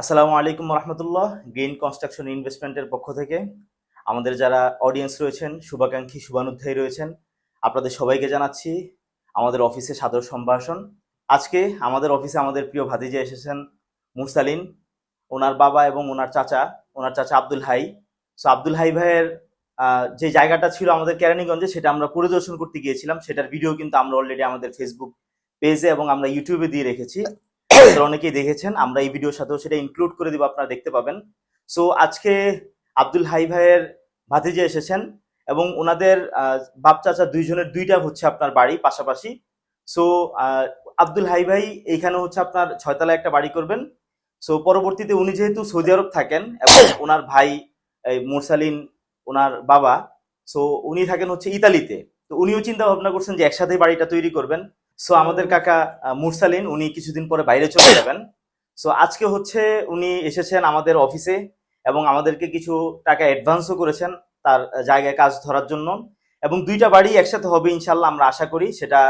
আসসালামু আলাইকুম রহমতুল্লাহ, green construction ইনভেস্টমেন্টের পক্ষ থেকে। আমাদের যারা অডিয়েন্স রয়েছেন, শুভাকাঙ্ক্ষী শুভানুধ্যায়ী রয়েছেন, আপনাদের সবাইকে জানাচ্ছি আমাদের অফিসে সাদর সম্ভাষণ। আজকে আমাদের অফিসে আমাদের প্রিয় ভাতিজা এসেছেন মুরসালিন। ওনার বাবা এবং ওনার চাচা ওনার চাচা আব্দুল হাই। সো আব্দুল হাই ভাইয়ের যে জায়গাটা ছিল আমাদের কেরানীগঞ্জে, সেটা আমরা পরিদর্শন করতে গিয়েছিলাম। সেটার ভিডিও কিন্তু আমরা অলরেডি আমাদের ফেসবুক পেজে এবং আমরা ইউটিউবে দিয়ে রেখেছি। অনেকেই দেখেছেন আমরা এই ভিডিওর সাথেও সেটা ইনক্লুড করে দিব আপনারা দেখতে পাবেন। সো আজকে আব্দুল হাই ভাইয়ের ভাতিজে এসেছেন এবং ওনাদের বাপ চাচা দুইজনের দুইটা হচ্ছে আপনার বাড়ি পাশাপাশি। সো আব্দুল হাই ভাই এইখানে হচ্ছে আপনার ছয়তলা একটা বাড়ি করবেন। সো পরবর্তীতে উনি যেহেতু সৌদি আরব থাকেন এবং ওনার ভাই এই মুরসালিন ওনার বাবা সো উনি থাকেন হচ্ছে ইতালিতে। তো উনিও চিন্তা ভাবনা করছেন যে একসাথে বাড়িটা তৈরি করবেন। সো আমাদের কাকা মুরসালিন, উনি কিছুদিন পরে বাইরে চলে যাবেন। সো আজকে হচ্ছে উনি এসেছেন আমাদের অফিসে এবং আমাদেরকে কিছু টাকা অ্যাডভান্সও করেছেন তার জায়গায় কাজ ধরার জন্য। এবং দুইটা বাড়ি একসাথে হবে ইনশাল্লাহ আমরা আশা করি। সেটা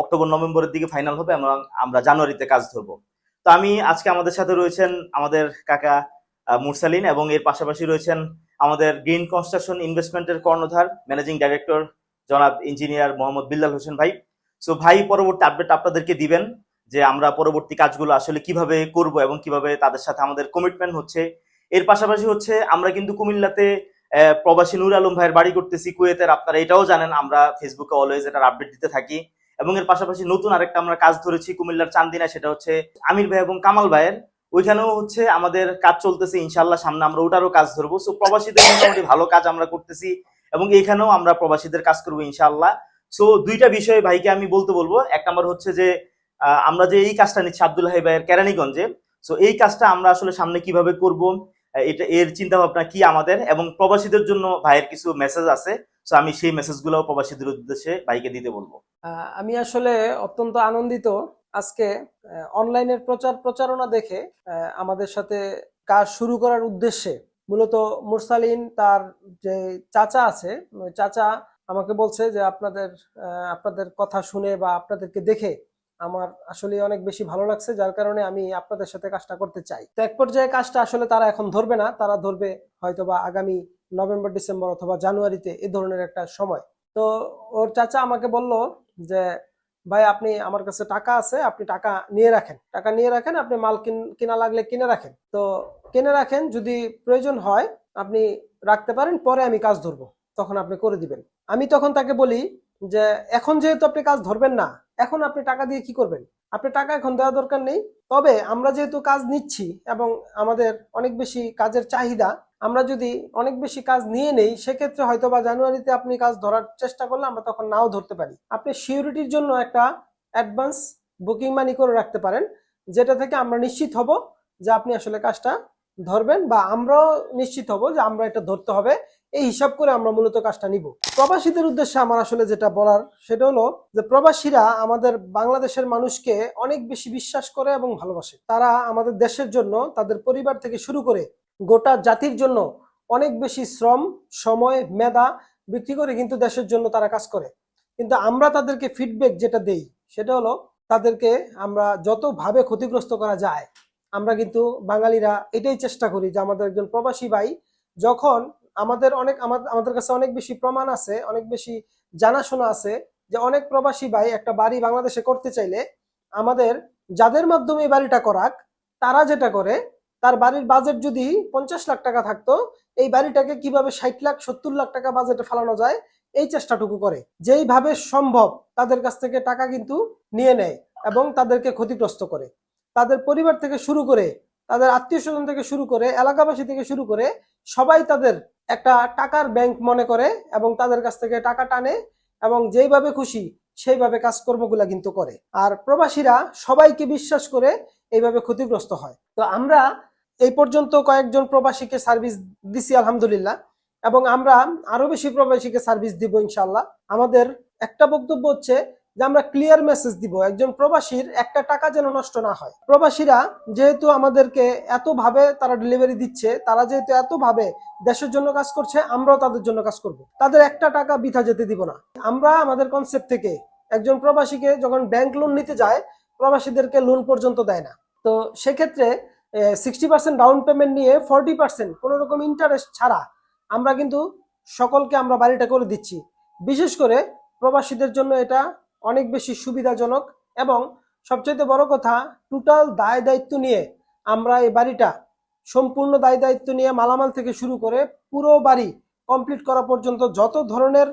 অক্টোবর, নভেম্বরের দিকে ফাইনাল হবে এবং আমরা জানুয়ারিতে কাজ ধরবো। তো আমি আজকে আমাদের সাথে রয়েছেন আমাদের কাকা মুরসালিন এবং এর পাশাপাশি রয়েছেন আমাদের গ্রিন কনস্ট্রাকশন ইনভেস্টমেন্টের কর্ণধার, ম্যানেজিং ডাইরেক্টর জনাব ইঞ্জিনিয়ার মোহাম্মদ বিল্লাল হোসেন ভাই। সো ভাই, পরবর্তী আপডেট আপনাদেরকে দিবেন যে আমরা পরবর্তী কাজগুলো আসলে কীভাবে করব এবং কীভাবে তাদের সাথে আমাদের কমিটমেন্ট হচ্ছে। এর পাশাপাশি হচ্ছে, আমরা কিন্তু কুমিল্লাতে প্রবাসী নুর আলম ভাইয়ের বাড়ি করতেছি, কুয়েতের। আপনারা এটাও জানেন, আমরা ফেসবুকে অলওয়েজ এটার আপডেট দিতে থাকি। এবং এর পাশাপাশি নতুন আরেকটা আমরা কাজ ধরেছি কুমিল্লার চান্দিনা সেটা হচ্ছে আমির ভাই এবং কামাল ভাইয়ের। ওইখানেও হচ্ছে আমাদের কাজ চলতেছে ইনশাল্লাহ সামনে আমরা ওটারও কাজ ধরবো। সো প্রবাসীদের মোটামুটি ভালো কাজ আমরা করতেছি এবং এখানেও আমরা প্রবাসীদের কাজ করব ইনশাল্লাহ সো দুইটা বিষয়ে ভাইকে আমি বলতে বলব। এক নম্বর হচ্ছে যে আমরা যে এই কাজটা নিচ্ছি আব্দুল্লাহ ভাইয়ের কেরানীগঞ্জে সো এই কাজটা আমরা আসলে সামনে কীভাবে করব এটা, এর চিন্তা ভাবনা কি আমাদের, এবং প্রবাসীদের জন্য ভাইয়ের কিছু মেসেজ আছে সো আমি সেই মেসেজগুলো প্রবাসীদের উদ্দেশ্যে ভাইকে দিতে বলব। আমি আসলে অত্যন্ত আনন্দিত আজকে অনলাইনের প্রচার প্রচারণা দেখে আমাদের সাথে কাজ শুরু করার উদ্দেশ্যে, মূলত মুরসালিন তার যে চাচা আছে চাচা আমাকে বলছে যে আপনাদের আপনাদের কথা শুনে বা আপনাদেরকে দেখে আমার আসলে অনেক বেশি ভালো লাগছে, যার কারণে আমি আপনাদের সাথে কাজটা করতে চাই। তো এক পর্যায়ে কাজটা আসলে তারা এখন ধরবে না, তারা ধরবে হয়তো বা আগামী নভেম্বর, ডিসেম্বর অথবা জানুয়ারিতে এ ধরনের একটা সময়। তো ওর চাচা আমাকে বলল যে, ভাই, আপনি আমার কাছে টাকা আছে, আপনি টাকা নিয়ে রাখেন। টাকা নিয়ে রাখেন, আপনি মাল কিন- লাগলে কিনে রাখেন। তো কিনে রাখেন, যদি প্রয়োজন হয়, আপনি রাখতে পারেন, পরে আমি কাজ ধরবো। তখন আপনি করে দিবেন। আমি তখন তাকে বলি যে, এখন যেহেতু আপনি কাজ ধরবেন না, এখন আপনি টাকা দিয়ে কি করবেন? আপনি টাকা এখন দেওয়া দরকার নেই। তবে আমরা যেহেতু কাজ নিচ্ছি এবং আমাদের অনেক বেশি কাজের চাহিদা, আমরা যদি অনেক বেশি কাজ নিয়ে নেই, সেক্ষেত্রে হয়তো বা জানুয়ারিতে আপনি কাজ ধরার চেষ্টা করলে আমরা তখন নাও ধরতে পারি। আপনি সিউরিটির জন্য একটা অ্যাডভান্স বুকিং মানি করে রাখতে পারেন, যেটা থেকে আমরা নিশ্চিত হব যে আপনি আসলে কাজটা ধরবেন বা আমরাও নিশ্চিত হব যে আমরা এটা ধরতে হবে। এই হিসাব করে আমরা মূলত কাজটা নিব। প্রবাসীদের উদ্দেশ্যে আমার আসলে যেটা বলার সেটা হলো যে প্রবাসীরা আমাদের বাংলাদেশের মানুষকে অনেক বেশি বিশ্বাস করে এবং ভালোবাসে। তারা আমাদের দেশের জন্য, তাদের পরিবার থেকে শুরু করে গোটা জাতির জন্য অনেক বেশি শ্রম, সময়, মেধা বিক্রি করে কিন্তু দেশের জন্য তারা কাজ করে। কিন্তু আমরা তাদেরকে ফিডব্যাক যেটা দেই, সেটা হলো তাদেরকে আমরা যতভাবে ক্ষতিগ্রস্ত করা যায় আমরা কিন্তু বাঙালিরা এটাই চেষ্টা করি যে আমাদের একজন প্রবাসী ভাই যখন আমাদের অনেক আমাদের কাছে অনেক বেশি প্রমাণ আছে, অনেক বেশি জানাশোনা আছে যে অনেক প্রবাসী ভাই একটা বাড়ি বাংলাদেশে করতে চাইলে আমাদের যাদের মাধ্যমে বাড়িটা করাক, তারা যেটা করে, তার বাড়ির বাজেট যদি পঞ্চাশ লাখ টাকা থাকতো, এই বাড়িটাকে কীভাবে ষাট লাখ, সত্তর লাখ টাকা বাজেটে ফেলানো যায়, এই চেষ্টাটুকু করে। যেইভাবে সম্ভব তাদের কাছ থেকে টাকা কিন্তু নিয়ে নেয় এবং তাদেরকে ক্ষতিগ্রস্ত করে। তাদের পরিবার থেকে শুরু করে, তাদের আত্মীয় স্বজন থেকে শুরু করে, এলাকাবাসী থেকে শুরু করে সবাই তাদের একটা টাকার ব্যাংক মনে করে এবং তাদের কাছ থেকে টাকা টানে এবং যেইভাবে খুশি সেইভাবে কাজকর্মগুলা কিন্তু করে। আর প্রবাসীরা সবাইকে বিশ্বাস করে এইভাবে ক্ষতিগ্রস্ত হয়। তো আমরা এই পর্যন্ত কয়েকজন প্রবাসীকে সার্ভিস দিছি আলহামদুলিল্লাহ এবং আমরা আরও বেশি প্রবাসীকে সার্ভিস দিব ইনশাল্লাহ আমাদের একটা বক্তব্য হচ্ছে যে আমরা ক্লিয়ার মেসেজ দিব একজন প্রবাসীর একটা টাকা যেন নষ্ট না হয়। প্রবাসীরা যেহেতু আমাদেরকে এত ভাবে তারা ডেলিভারি দিচ্ছে, তারা যেহেতু এত ভাবে দেশের জন্য কাজ করছে, আমরাও তাদের জন্য কাজ করব। তাদের একটা টাকা বৃথা যেতে দিব না। আমরা আমাদের কনসেপ্ট থেকে একজন প্রবাসীকে যখন ব্যাংক লোন নিতে যায়, প্রবাসীদেরকে লোন পর্যন্ত দেয় না। তো সেক্ষেত্রে সিক্সটি পার্সেন্ট ডাউন পেমেন্ট নিয়ে ফর্টি পার্সেন্ট কোনো রকম ইন্টারেস্ট ছাড়া আমরা কিন্তু সকলকে আমরা বাড়িটা করে দিচ্ছি। বিশেষ করে প্রবাসীদের জন্য এটা অনেক বেশি সুবিধাজনক এবং সবচেয়ে বড় কথা টোটাল দায় দায়িত্ব নিয়ে আমরা এই বাড়িটা সম্পূর্ণ দায় দায়িত্ব নিয়ে মালামাল থেকে শুরু করে পুরো বাড়ি কমপ্লিট করা পর্যন্ত যত ধরনের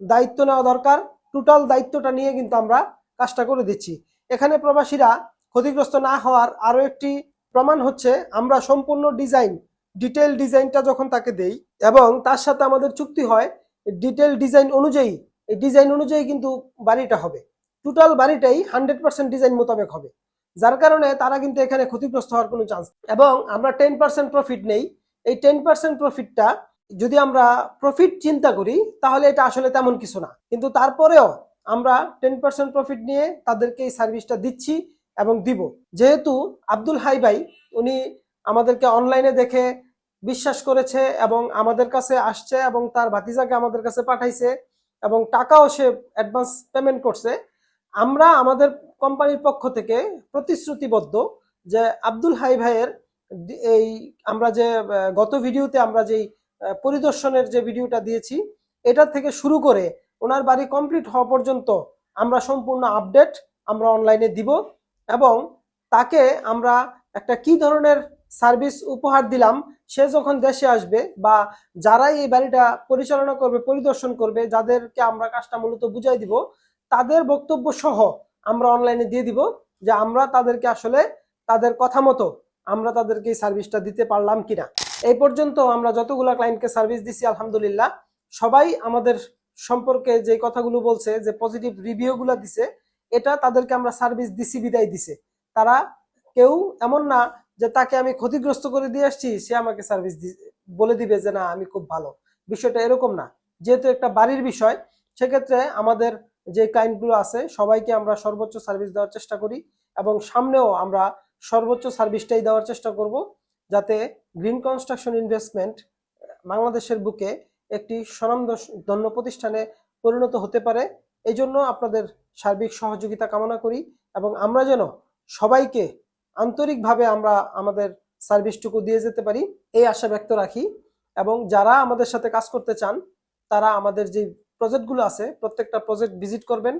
দায়িত্ব নেওয়া দরকার টোটাল দায়িত্বটা নিয়ে কিন্তু আমরা কাজটা করে দিচ্ছি। এখানে প্রবাসীরা ক্ষতিগ্রস্ত না হওয়ার আরও একটি প্রমাণ হচ্ছে, আমরা সম্পূর্ণ ডিজাইন ডিটেল ডিজাইনটা যখন তাকে দেই এবং তার সাথে আমাদের চুক্তি হয় ডিটেল ডিজাইন অনুযায়ী এই ডিজাইন অনুযায়ী কিন্তু বাড়িটা হবে। টোটাল বাড়িটাই হান্ড্রেড পার্সেন্ট ডিজাইন মোতাবেক হবে। যার কারণে তারা কিন্তু এখানে ক্ষতিগ্রস্ত হওয়ার কোনো চান্স এবং আমরা টেন পার্সেন্ট প্রফিট নেই। এই টেন পার্সেন্ট প্রফিটটা যদি আমরা প্রফিট চিন্তা করি, তাহলে এটা আসলে তেমন কিছু না। কিন্তু তারপরেও আমরা টেন পার্সেন্ট প্রফিট নিয়ে তাদেরকে এই সার্ভিসটা দিচ্ছি এবং দিব। যেহেতু আব্দুল হাই ভাই, উনি আমাদেরকে অনলাইনে দেখে বিশ্বাস করেছে এবং আমাদের কাছে আসছে এবং তার ভাতিজাকে আমাদের কাছে পাঠাইছে। এবং টাকাও সে অ্যাডভান্স পেমেন্ট করছে। আমরা আমাদের কোম্পানির পক্ষ থেকে প্রতিশ্রুতিবদ্ধ যে আব্দুল হাই ভাইয়ের এই আমরা যে গত ভিডিওতে আমরা যেই পরিদর্শনের যে ভিডিওটা দিয়েছি, এটা থেকে শুরু করে ওনার বাড়ি কমপ্লিট হওয়া পর্যন্ত আমরা সম্পূর্ণ আপডেট আমরা অনলাইনে দিব এবং তাকে আমরা একটা কি ধরনের সার্ভিস উপহার দিলাম, সে যখন দেশে আসবে বা যারাই এই বাড়িটা পরিচালনা করবে, পরিদর্শন করবে, যাদেরকে আমরা কাজটা মূলত বুঝাই দিব, তাদের বক্তব্য সহ আমরা অনলাইনে দিয়ে দিব যে আমরা তাদেরকে আসলে তাদের কথা মতো আমরা তাদেরকে এই সার্ভিসটা দিতে পারলাম কিনা। এই পর্যন্ত আমরা যতগুলা ক্লায়েন্টকে সার্ভিস দিছি, আলহামদুলিল্লাহ, সবাই আমাদের সম্পর্কে যে কথাগুলো বলছে, যে পজিটিভ রিভিউগুলো দিছে, এটা তাদেরকে আমরা সার্ভিস দিছি, বিদায় দিছে। তারা কেউ এমন না যে তাকে আমি ক্ষতিগ্রস্ত করে দিয়ে আসছি, সে আমাকে সার্ভিস বলে দিবে যে না, আমি খুব ভালো। বিষয়টা এরকম না। যেহেতু একটা বাড়ির বিষয়, সেক্ষেত্রে আমাদের যে ক্লায়েন্টগুলো আছে, সবাইকে আমরা সর্বোচ্চ সার্ভিস দেওয়ার চেষ্টা করি এবং সামনেও আমরা সর্বোচ্চ সার্ভিসটাই দেওয়ার চেষ্টা করব যাতে গ্রিন কনস্ট্রাকশন ইনভেস্টমেন্ট বাংলাদেশের বুকে একটি স্বনামধন্য প্রতিষ্ঠানে পরিণত হতে পারে। এই জন্য আপনাদের সার্বিক সহযোগিতা কামনা করি এবং আমরা যেন সবাইকে আন্তরিকভাবে আমরা আমাদের সার্ভিসটুকু দিয়ে যেতে পারি, এই আশা ব্যক্ত রাখি। এবং যারা আমাদের সাথে কাজ করতে চান, তারা আমাদের যে প্রজেক্টগুলো আছে, প্রত্যেকটা প্রজেক্ট ভিজিট করবেন।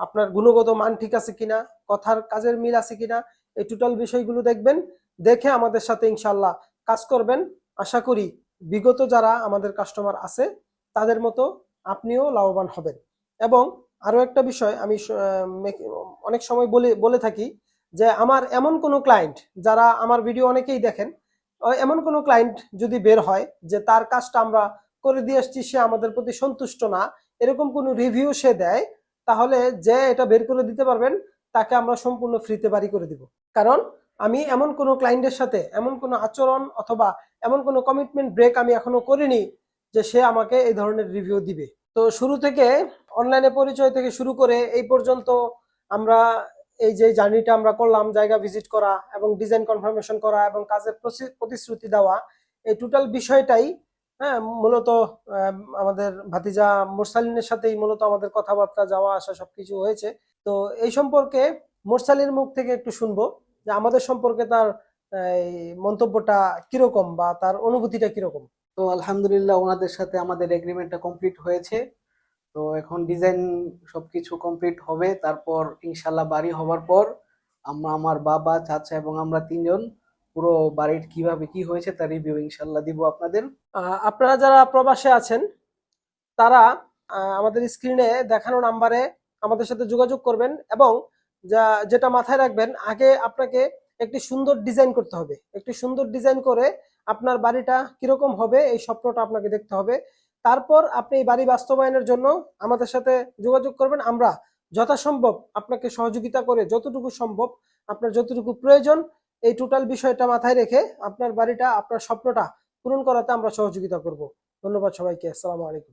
আপনার গুণগত মান ঠিক আছে কিনা, কথার কাজের মিল আছে কিনা, এই টোটাল বিষয়গুলো দেখবেন। দেখে আমাদের সাথে ইনশাল্লাহ কাজ করবেন। আশা করি বিগত যারা আমাদের কাস্টমার আছে, তাদের মতো আপনিও লাভবান হবেন। এবং আরও একটা বিষয় আমি অনেক সময় বলে বলে থাকি যে আমার এমন কোনো ক্লায়েন্ট যারা আমার ভিডিও অনেকেই দেখেন এমন কোনো ক্লায়েন্ট যদি বের হয় যে তার কাজটা আমরা করে দিয়ে আসছি, সে আমাদের প্রতি সন্তুষ্ট না, এরকম কোনো রিভিউ সে দেয়, তাহলে যে এটা বের করে দিতে পারবেন, তাকে আমরা সম্পূর্ণ ফ্রিতে বাড়ি করে দিব। কারণ আমি এমন কোনো ক্লায়েন্টের সাথে এমন কোনো আচরণ অথবা এমন কোনো কমিটমেন্ট ব্রেক আমি এখনও করিনি যে সে আমাকে এই ধরনের রিভিউ দিবে। তো শুরু থেকে অনলাইনে পরিচয় থেকে শুরু করে এই পর্যন্ত আমরা এই যে জার্নিটা আমরা করলাম, জায়গা ভিজিট করা এবং ডিজাইন কনফার্মেশন করা এবং কাজের প্রতিশ্রুতি দেওয়া, এই টোটাল বিষয়টাই হ্যাঁ মূলত আমাদের ভাতিজা মোরসালিনের সাথেই মূলত আমাদের কথাবার্তা, যাওয়া আসা সবকিছু হয়েছে। তো এই সম্পর্কে মোরসালির মুখ থেকে একটু শুনব যে আমাদের সম্পর্কে তার মন্তব্যটা কীরকম বা তার অনুভূতিটা কীরকম? তো আলহামদুলিল্লাহ, ওনাদের সাথে আমাদের এগ্রিমেন্টটা কমপ্লিট হয়েছে। তো এখন ডিজাইন সবকিছু কমপ্লিট হবে। তারপর ইনশাল্লাহ বাড়ি হবার পর আমরা আমার বাবা, চাচা এবং আমরা তিনজন পুরো বাড়ির কীভাবে কি হয়েছে তার রিভিউ ইনশাল্লাহ দিব আপনাদের। আপনারা যারা প্রবাসে আছেন, তারা আমাদের স্ক্রিনে দেখানো নাম্বারে আমাদের সাথে যোগাযোগ করবেন এবং যা, যেটা মাথায় রাখবেন, আগে আপনাকে একটি সুন্দর ডিজাইন করতে হবে। একটি সুন্দর ডিজাইন করে আপনার বাড়িটা কীরকম হবে, এই স্বপ্নটা আপনাকে দেখতে হবে। তারপর আপনি এই বাড়ি বাস্তবায়নের জন্য আমাদের সাথে যোগাযোগ করবেন। আমরা যথাসম্ভব আপনাকে সহযোগিতা করে যতটুকু সম্ভব আপনার যতটুকু প্রয়োজন, এই টোটাল বিষয়টা মাথায় রেখে আপনার বাড়িটা, আপনার স্বপ্নটা পূরণ করাতে আমরা সহযোগিতা করব। ধন্যবাদ সবাইকে। আসসালামু আলাইকুম।